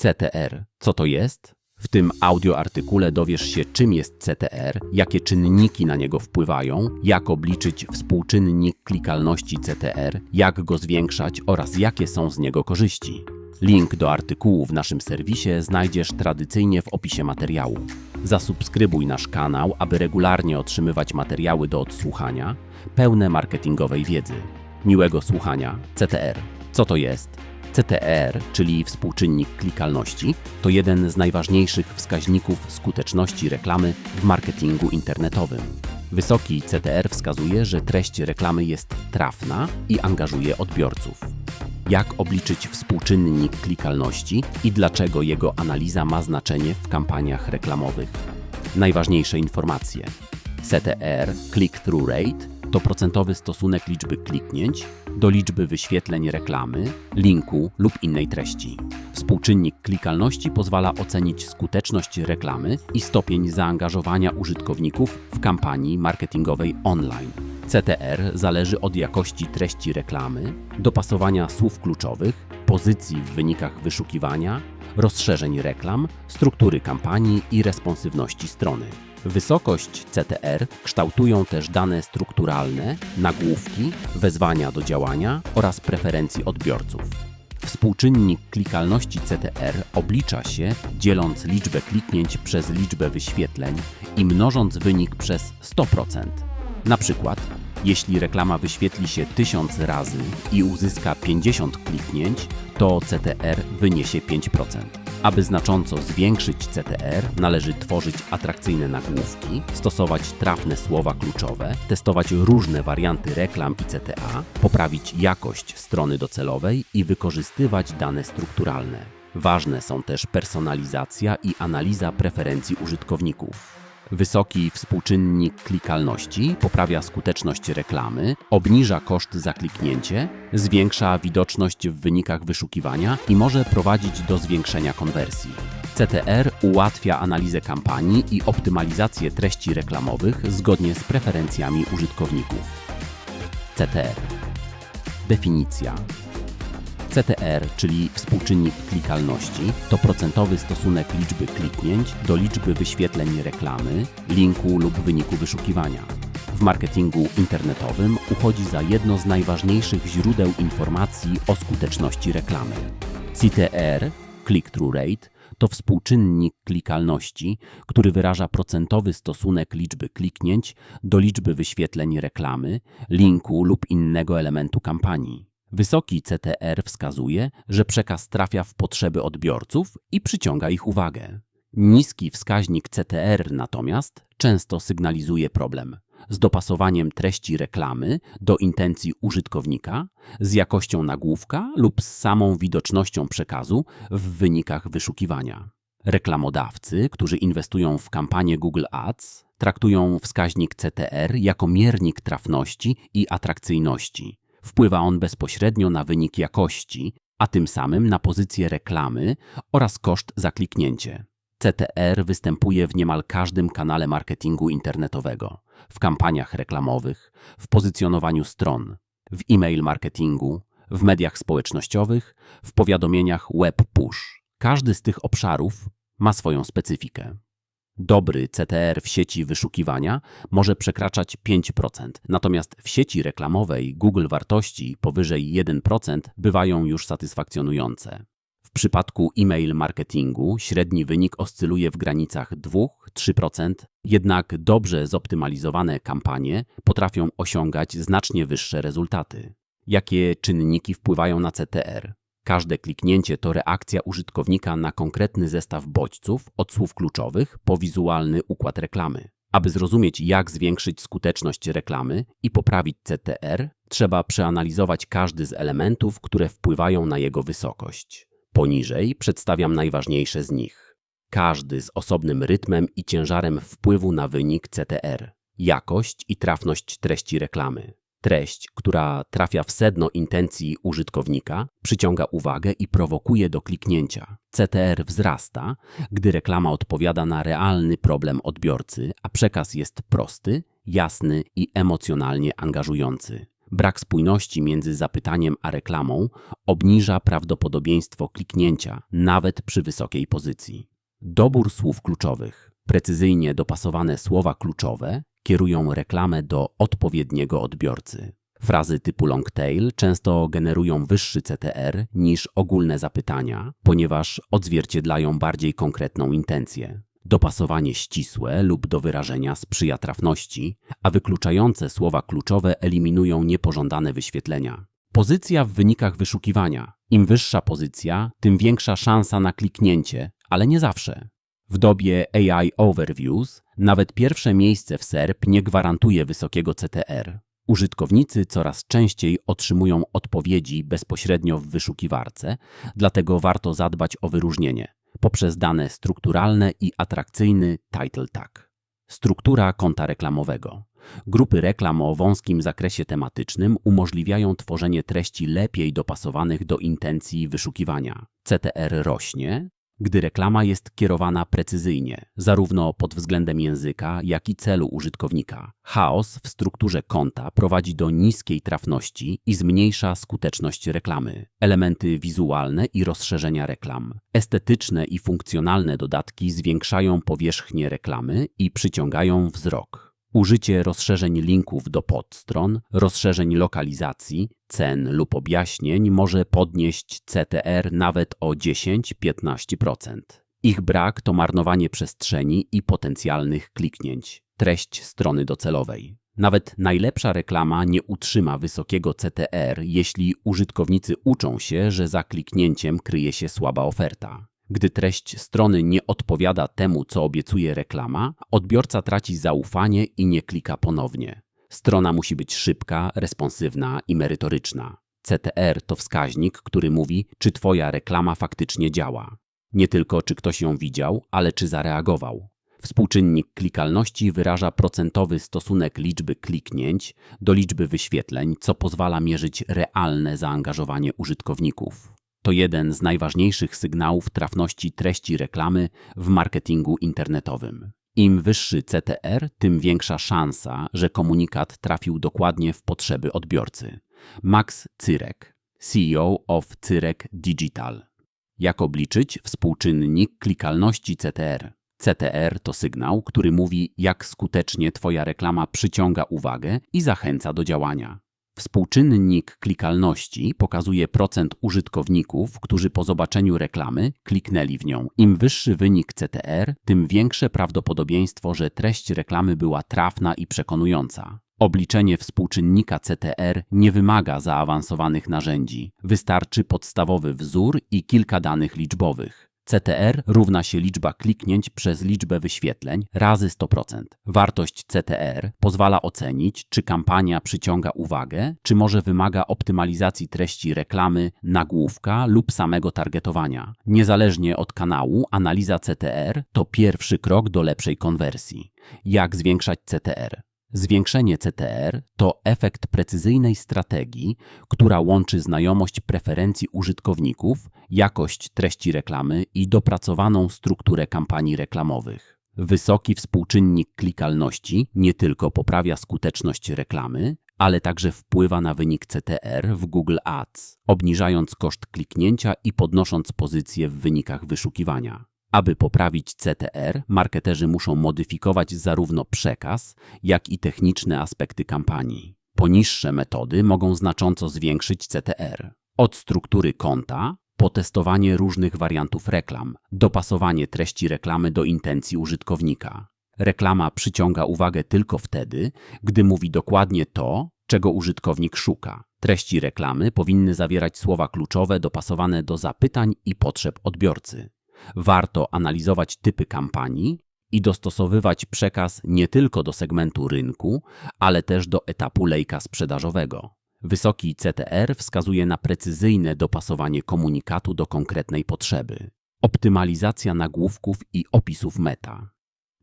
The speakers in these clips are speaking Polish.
CTR. Co to jest? W tym audioartykule dowiesz się, czym jest CTR, jakie czynniki na niego wpływają, jak obliczyć współczynnik klikalności CTR, jak go zwiększać oraz jakie są z niego korzyści. Link do artykułu w naszym serwisie znajdziesz tradycyjnie w opisie materiału. Zasubskrybuj nasz kanał, aby regularnie otrzymywać materiały do odsłuchania, pełne marketingowej wiedzy. Miłego słuchania. CTR. Co to jest? CTR, czyli współczynnik klikalności, to jeden z najważniejszych wskaźników skuteczności reklamy w marketingu internetowym. Wysoki CTR wskazuje, że treść reklamy jest trafna i angażuje odbiorców. Jak obliczyć współczynnik klikalności i dlaczego jego analiza ma znaczenie w kampaniach reklamowych? Najważniejsze informacje. CTR Click-Through Rate to procentowy stosunek liczby kliknięć do liczby wyświetleń reklamy, linku lub innej treści. Współczynnik klikalności pozwala ocenić skuteczność reklamy i stopień zaangażowania użytkowników w kampanii marketingowej online. CTR zależy od jakości treści reklamy, dopasowania słów kluczowych, pozycji w wynikach wyszukiwania, rozszerzeń reklam, struktury kampanii i responsywności strony. Wysokość CTR kształtują też dane strukturalne, nagłówki, wezwania do działania oraz preferencji odbiorców. Współczynnik klikalności CTR oblicza się dzieląc liczbę kliknięć przez liczbę wyświetleń i mnożąc wynik przez 100%. Na przykład, jeśli reklama wyświetli się 1000 razy i uzyska 50 kliknięć, to CTR wyniesie 5%. Aby znacząco zwiększyć CTR, należy tworzyć atrakcyjne nagłówki, stosować trafne słowa kluczowe, testować różne warianty reklam i CTA, poprawić jakość strony docelowej i wykorzystywać dane strukturalne. Ważne są też personalizacja i analiza preferencji użytkowników. Wysoki współczynnik klikalności poprawia skuteczność reklamy, obniża koszt za kliknięcie, zwiększa widoczność w wynikach wyszukiwania i może prowadzić do zwiększenia konwersji. CTR ułatwia analizę kampanii i optymalizację treści reklamowych zgodnie z preferencjami użytkowników. CTR Definicja CTR, czyli współczynnik klikalności, to procentowy stosunek liczby kliknięć do liczby wyświetleń reklamy, linku lub wyniku wyszukiwania. W marketingu internetowym uchodzi za jedno z najważniejszych źródeł informacji o skuteczności reklamy. CTR, click-through rate, to współczynnik klikalności, który wyraża procentowy stosunek liczby kliknięć do liczby wyświetleń reklamy, linku lub innego elementu kampanii. Wysoki CTR wskazuje, że przekaz trafia w potrzeby odbiorców i przyciąga ich uwagę. Niski wskaźnik CTR natomiast często sygnalizuje problem z dopasowaniem treści reklamy do intencji użytkownika, z jakością nagłówka lub z samą widocznością przekazu w wynikach wyszukiwania. Reklamodawcy, którzy inwestują w kampanię Google Ads, traktują wskaźnik CTR jako miernik trafności i atrakcyjności, Wpływa on bezpośrednio na wynik jakości, a tym samym na pozycję reklamy oraz koszt za kliknięcie. CTR występuje w niemal każdym kanale marketingu internetowego, w kampaniach reklamowych, w pozycjonowaniu stron, w e-mail marketingu, w mediach społecznościowych, w powiadomieniach web push. Każdy z tych obszarów ma swoją specyfikę. Dobry CTR w sieci wyszukiwania może przekraczać 5%, natomiast w sieci reklamowej Google wartości powyżej 1% bywają już satysfakcjonujące. W przypadku e-mail marketingu średni wynik oscyluje w granicach 2-3%, jednak dobrze zoptymalizowane kampanie potrafią osiągać znacznie wyższe rezultaty. Jakie czynniki wpływają na CTR? Każde kliknięcie to reakcja użytkownika na konkretny zestaw bodźców, od słów kluczowych po wizualny układ reklamy. Aby zrozumieć, jak zwiększyć skuteczność reklamy i poprawić CTR, trzeba przeanalizować każdy z elementów, które wpływają na jego wysokość. Poniżej przedstawiam najważniejsze z nich. Każdy z osobnym rytmem i ciężarem wpływu na wynik CTR, jakość i trafność treści reklamy, Treść, która trafia w sedno intencji użytkownika, przyciąga uwagę i prowokuje do kliknięcia. CTR wzrasta, gdy reklama odpowiada na realny problem odbiorcy, a przekaz jest prosty, jasny i emocjonalnie angażujący. Brak spójności między zapytaniem a reklamą obniża prawdopodobieństwo kliknięcia, nawet przy wysokiej pozycji. Dobór słów kluczowych. Precyzyjnie dopasowane słowa kluczowe kierują reklamę do odpowiedniego odbiorcy. Frazy typu long tail często generują wyższy CTR niż ogólne zapytania, ponieważ odzwierciedlają bardziej konkretną intencję. Dopasowanie ścisłe lub do wyrażenia sprzyja trafności, a wykluczające słowa kluczowe eliminują niepożądane wyświetlenia. Pozycja w wynikach wyszukiwania. Im wyższa pozycja, tym większa szansa na kliknięcie, ale nie zawsze. W dobie AI Overviews nawet pierwsze miejsce w SERP nie gwarantuje wysokiego CTR. Użytkownicy coraz częściej otrzymują odpowiedzi bezpośrednio w wyszukiwarce, dlatego warto zadbać o wyróżnienie poprzez dane strukturalne i atrakcyjny title tag. Struktura konta reklamowego. Grupy reklam o wąskim zakresie tematycznym umożliwiają tworzenie treści lepiej dopasowanych do intencji wyszukiwania. CTR rośnie, gdy reklama jest kierowana precyzyjnie, zarówno pod względem języka, jak i celu użytkownika. Chaos w strukturze konta prowadzi do niskiej trafności i zmniejsza skuteczność reklamy. Elementy wizualne i rozszerzenia reklam. Estetyczne i funkcjonalne dodatki zwiększają powierzchnię reklamy i przyciągają wzrok. Użycie rozszerzeń linków do podstron, rozszerzeń lokalizacji, cen lub objaśnień może podnieść CTR nawet o 10-15%. Ich brak to marnowanie przestrzeni i potencjalnych kliknięć. Treść strony docelowej. Nawet najlepsza reklama nie utrzyma wysokiego CTR, jeśli użytkownicy uczą się, że za kliknięciem kryje się słaba oferta. Gdy treść strony nie odpowiada temu, co obiecuje reklama, odbiorca traci zaufanie i nie klika ponownie. Strona musi być szybka, responsywna i merytoryczna. CTR to wskaźnik, który mówi, czy Twoja reklama faktycznie działa. Nie tylko czy ktoś ją widział, ale czy zareagował. Współczynnik klikalności wyraża procentowy stosunek liczby kliknięć do liczby wyświetleń, co pozwala mierzyć realne zaangażowanie użytkowników. To jeden z najważniejszych sygnałów trafności treści reklamy w marketingu internetowym. Im wyższy CTR, tym większa szansa, że komunikat trafił dokładnie w potrzeby odbiorcy. Max Cyrek, CEO of Cyrek Digital. Jak obliczyć współczynnik klikalności CTR? CTR to sygnał, który mówi, jak skutecznie Twoja reklama przyciąga uwagę i zachęca do działania. Współczynnik klikalności pokazuje procent użytkowników, którzy po zobaczeniu reklamy kliknęli w nią. Im wyższy wynik CTR, tym większe prawdopodobieństwo, że treść reklamy była trafna i przekonująca. Obliczenie współczynnika CTR nie wymaga zaawansowanych narzędzi. Wystarczy podstawowy wzór i kilka danych liczbowych. CTR równa się liczba kliknięć przez liczbę wyświetleń razy 100%. Wartość CTR pozwala ocenić, czy kampania przyciąga uwagę, czy może wymaga optymalizacji treści reklamy, nagłówka lub samego targetowania. Niezależnie od kanału, analiza CTR to pierwszy krok do lepszej konwersji. Jak zwiększać CTR? Zwiększenie CTR to efekt precyzyjnej strategii, która łączy znajomość preferencji użytkowników, jakość treści reklamy i dopracowaną strukturę kampanii reklamowych. Wysoki współczynnik klikalności nie tylko poprawia skuteczność reklamy, ale także wpływa na wynik CTR w Google Ads, obniżając koszt kliknięcia i podnosząc pozycję w wynikach wyszukiwania. Aby poprawić CTR, marketerzy muszą modyfikować zarówno przekaz, jak i techniczne aspekty kampanii. Poniższe metody mogą znacząco zwiększyć CTR. Od struktury konta po testowanie różnych wariantów reklam, dopasowanie treści reklamy do intencji użytkownika. Reklama przyciąga uwagę tylko wtedy, gdy mówi dokładnie to, czego użytkownik szuka. Treści reklamy powinny zawierać słowa kluczowe dopasowane do zapytań i potrzeb odbiorcy. Warto analizować typy kampanii i dostosowywać przekaz nie tylko do segmentu rynku, ale też do etapu lejka sprzedażowego. Wysoki CTR wskazuje na precyzyjne dopasowanie komunikatu do konkretnej potrzeby. Optymalizacja nagłówków i opisów meta.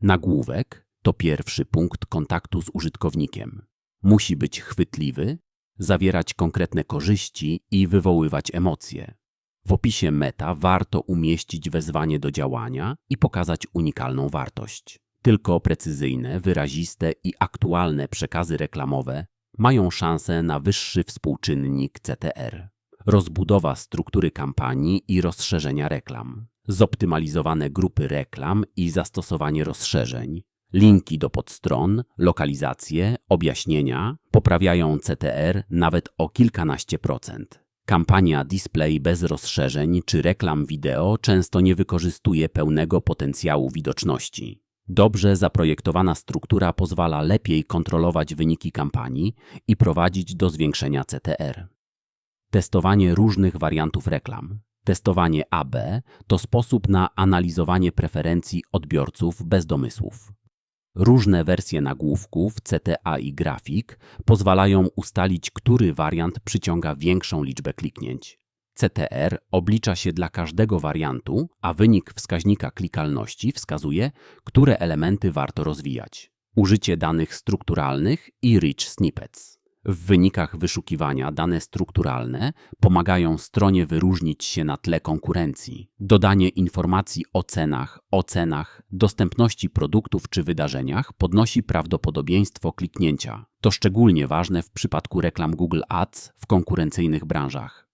Nagłówek to pierwszy punkt kontaktu z użytkownikiem. Musi być chwytliwy, zawierać konkretne korzyści i wywoływać emocje. W opisie meta warto umieścić wezwanie do działania i pokazać unikalną wartość. Tylko precyzyjne, wyraziste i aktualne przekazy reklamowe mają szansę na wyższy współczynnik CTR. Rozbudowa struktury kampanii i rozszerzenia reklam. Zoptymalizowane grupy reklam i zastosowanie rozszerzeń. Linki do podstron, lokalizacje, objaśnienia poprawiają CTR nawet o kilkanaście procent. Kampania display bez rozszerzeń czy reklam wideo często nie wykorzystuje pełnego potencjału widoczności. Dobrze zaprojektowana struktura pozwala lepiej kontrolować wyniki kampanii i prowadzić do zwiększenia CTR. Testowanie różnych wariantów reklam. Testowanie AB to sposób na analizowanie preferencji odbiorców bez domysłów. Różne wersje nagłówków, CTA i grafik pozwalają ustalić, który wariant przyciąga większą liczbę kliknięć. CTR oblicza się dla każdego wariantu, a wynik wskaźnika klikalności wskazuje, które elementy warto rozwijać. Użycie danych strukturalnych i rich snippets. W wynikach wyszukiwania dane strukturalne pomagają stronie wyróżnić się na tle konkurencji. Dodanie informacji o cenach, ocenach, dostępności produktów czy wydarzeniach podnosi prawdopodobieństwo kliknięcia. To szczególnie ważne w przypadku reklam Google Ads w konkurencyjnych branżach.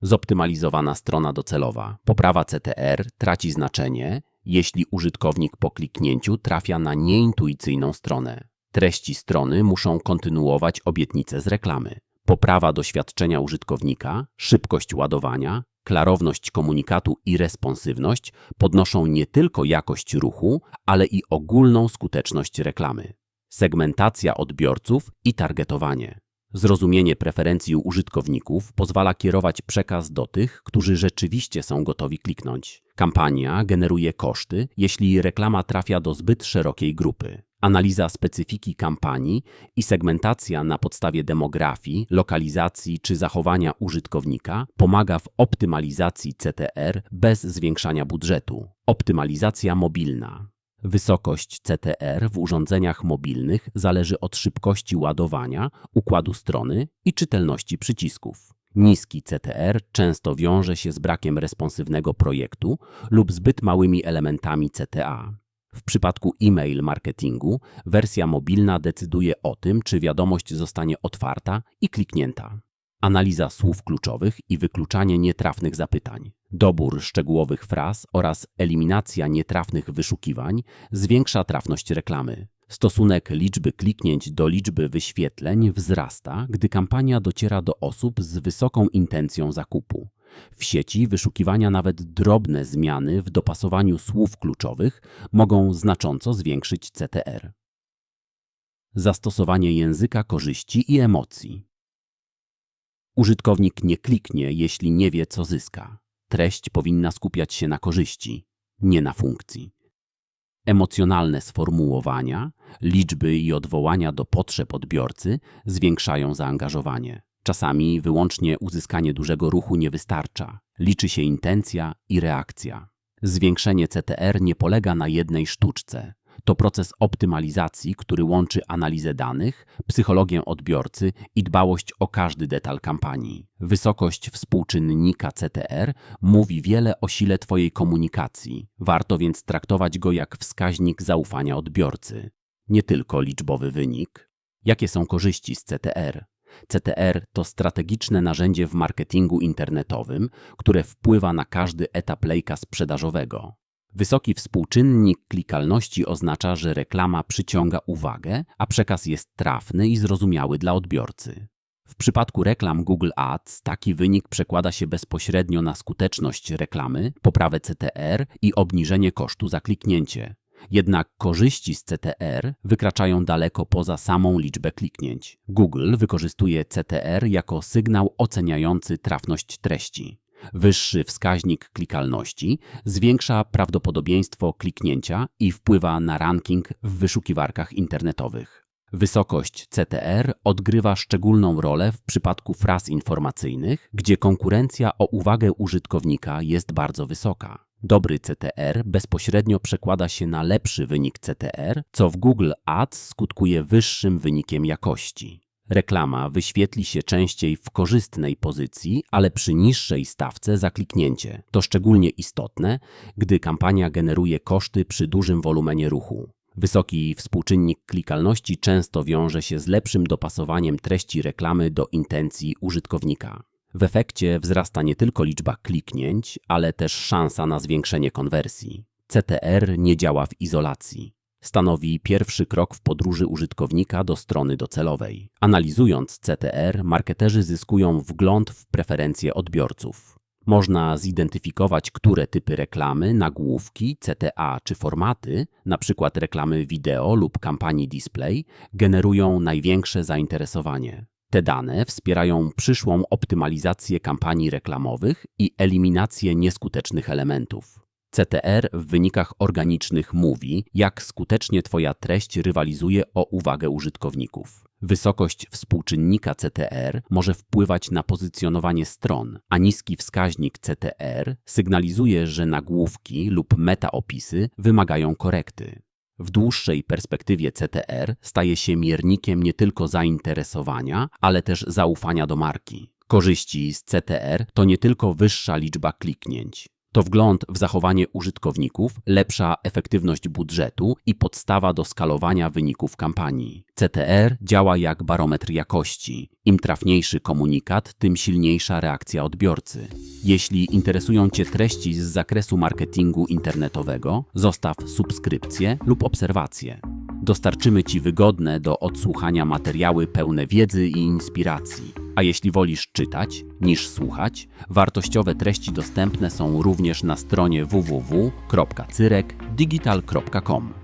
Zoptymalizowana strona docelowa. Poprawa CTR traci znaczenie, jeśli użytkownik po kliknięciu trafia na nieintuicyjną stronę. Treści strony muszą kontynuować obietnice z reklamy. Poprawa doświadczenia użytkownika, szybkość ładowania, klarowność komunikatu i responsywność podnoszą nie tylko jakość ruchu, ale i ogólną skuteczność reklamy. Segmentacja odbiorców i targetowanie. Zrozumienie preferencji użytkowników pozwala kierować przekaz do tych, którzy rzeczywiście są gotowi kliknąć. Kampania generuje koszty, jeśli reklama trafia do zbyt szerokiej grupy. Analiza specyfiki kampanii i segmentacja na podstawie demografii, lokalizacji czy zachowania użytkownika pomaga w optymalizacji CTR bez zwiększania budżetu. Optymalizacja mobilna. Wysokość CTR w urządzeniach mobilnych zależy od szybkości ładowania, układu strony i czytelności przycisków. Niski CTR często wiąże się z brakiem responsywnego projektu lub zbyt małymi elementami CTA. W przypadku e-mail marketingu wersja mobilna decyduje o tym, czy wiadomość zostanie otwarta i kliknięta. Analiza słów kluczowych i wykluczanie nietrafnych zapytań. Dobór szczegółowych fraz oraz eliminacja nietrafnych wyszukiwań zwiększa trafność reklamy. Stosunek liczby kliknięć do liczby wyświetleń wzrasta, gdy kampania dociera do osób z wysoką intencją zakupu. W sieci wyszukiwania nawet drobne zmiany w dopasowaniu słów kluczowych mogą znacząco zwiększyć CTR. Zastosowanie języka korzyści i emocji. Użytkownik nie kliknie, jeśli nie wie, co zyska. Treść powinna skupiać się na korzyści, nie na funkcji. Emocjonalne sformułowania, liczby i odwołania do potrzeb odbiorcy zwiększają zaangażowanie. Czasami wyłącznie uzyskanie dużego ruchu nie wystarcza. Liczy się intencja i reakcja. Zwiększenie CTR nie polega na jednej sztuczce. To proces optymalizacji, który łączy analizę danych, psychologię odbiorcy i dbałość o każdy detal kampanii. Wysokość współczynnika CTR mówi wiele o sile Twojej komunikacji. Warto więc traktować go jak wskaźnik zaufania odbiorcy, nie tylko liczbowy wynik. Jakie są korzyści z CTR? CTR to strategiczne narzędzie w marketingu internetowym, które wpływa na każdy etap lejka sprzedażowego. Wysoki współczynnik klikalności oznacza, że reklama przyciąga uwagę, a przekaz jest trafny i zrozumiały dla odbiorcy. W przypadku reklam Google Ads taki wynik przekłada się bezpośrednio na skuteczność reklamy, poprawę CTR i obniżenie kosztu za kliknięcie. Jednak korzyści z CTR wykraczają daleko poza samą liczbę kliknięć. Google wykorzystuje CTR jako sygnał oceniający trafność treści. Wyższy wskaźnik klikalności zwiększa prawdopodobieństwo kliknięcia i wpływa na ranking w wyszukiwarkach internetowych. Wysokość CTR odgrywa szczególną rolę w przypadku fraz informacyjnych, gdzie konkurencja o uwagę użytkownika jest bardzo wysoka. Dobry CTR bezpośrednio przekłada się na lepszy wynik CTR, co w Google Ads skutkuje wyższym wynikiem jakości. Reklama wyświetli się częściej w korzystnej pozycji, ale przy niższej stawce za kliknięcie. To szczególnie istotne, gdy kampania generuje koszty przy dużym wolumenie ruchu. Wysoki współczynnik klikalności często wiąże się z lepszym dopasowaniem treści reklamy do intencji użytkownika. W efekcie wzrasta nie tylko liczba kliknięć, ale też szansa na zwiększenie konwersji. CTR nie działa w izolacji. Stanowi pierwszy krok w podróży użytkownika do strony docelowej. Analizując CTR, marketerzy zyskują wgląd w preferencje odbiorców. Można zidentyfikować, które typy reklamy, nagłówki, CTA czy formaty, np. reklamy wideo lub kampanii display, generują największe zainteresowanie. Te dane wspierają przyszłą optymalizację kampanii reklamowych i eliminację nieskutecznych elementów. CTR w wynikach organicznych mówi, jak skutecznie Twoja treść rywalizuje o uwagę użytkowników. Wysokość współczynnika CTR może wpływać na pozycjonowanie stron, a niski wskaźnik CTR sygnalizuje, że nagłówki lub metaopisy wymagają korekty. W dłuższej perspektywie CTR staje się miernikiem nie tylko zainteresowania, ale też zaufania do marki. Korzyści z CTR to nie tylko wyższa liczba kliknięć. To wgląd w zachowanie użytkowników, lepsza efektywność budżetu i podstawa do skalowania wyników kampanii. CTR działa jak barometr jakości. Im trafniejszy komunikat, tym silniejsza reakcja odbiorcy. Jeśli interesują Cię treści z zakresu marketingu internetowego, zostaw subskrypcję lub obserwację. Dostarczymy Ci wygodne do odsłuchania materiały pełne wiedzy i inspiracji. A jeśli wolisz czytać niż słuchać, wartościowe treści dostępne są również na stronie www.cyrekdigital.com.